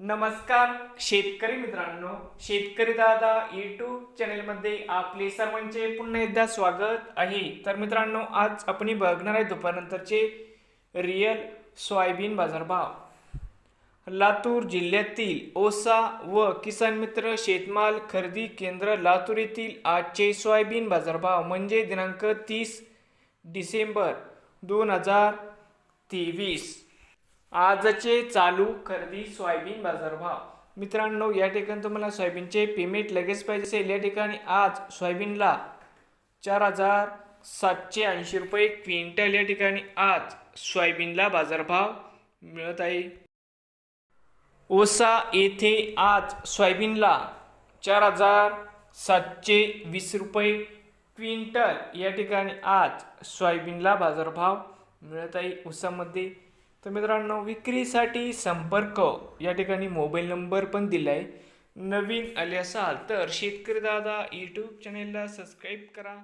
नमस्कार शेतकरी मित्रांनो. शेतकरी दादा यूट्यूब चॅनेलमध्ये आपले सर्वांचे पुन्हा एकदा स्वागत आहे. तर मित्रांनो आज आपण बघणार आहे दुपारनंतरचे रिअल सोयाबीन बाजारभाव. लातूर जिल्ह्यातील ओसा व किसान मित्र शेतमाल खरेदी केंद्र लातूर येथील आजचे सोयाबीन बाजारभाव म्हणजे दिनांक तीस डिसेंबर दोन हजार तेवीस. आजचे चालू खरेदी सोयाबीन बाजारभाव मित्रांनो या ठिकाणी तुम्हाला सोयाबीनचे पेमेंट लगेच पाहिजे असेल. या ठिकाणी आज सोयाबीनला चार हजार सातशे ऐंशी रुपये क्विंटल या ठिकाणी आज सोयाबीनला बाजारभाव मिळत आहे. ओसा येथे आज सोयाबीनला चार हजार सातशे वीस रुपये क्विंटल या ठिकाणी आज सोयाबीनला बाजारभाव मिळत आहे. ऊसामध्ये तर मित्रांनो विक्रीसाठी संपर्क. या ठिकाणी मोबाईल नंबर पण दिला आहे नवीन आले असाल तर शेतकरी दादा यूट्यूब चॅनेलला सबस्क्राईब करा.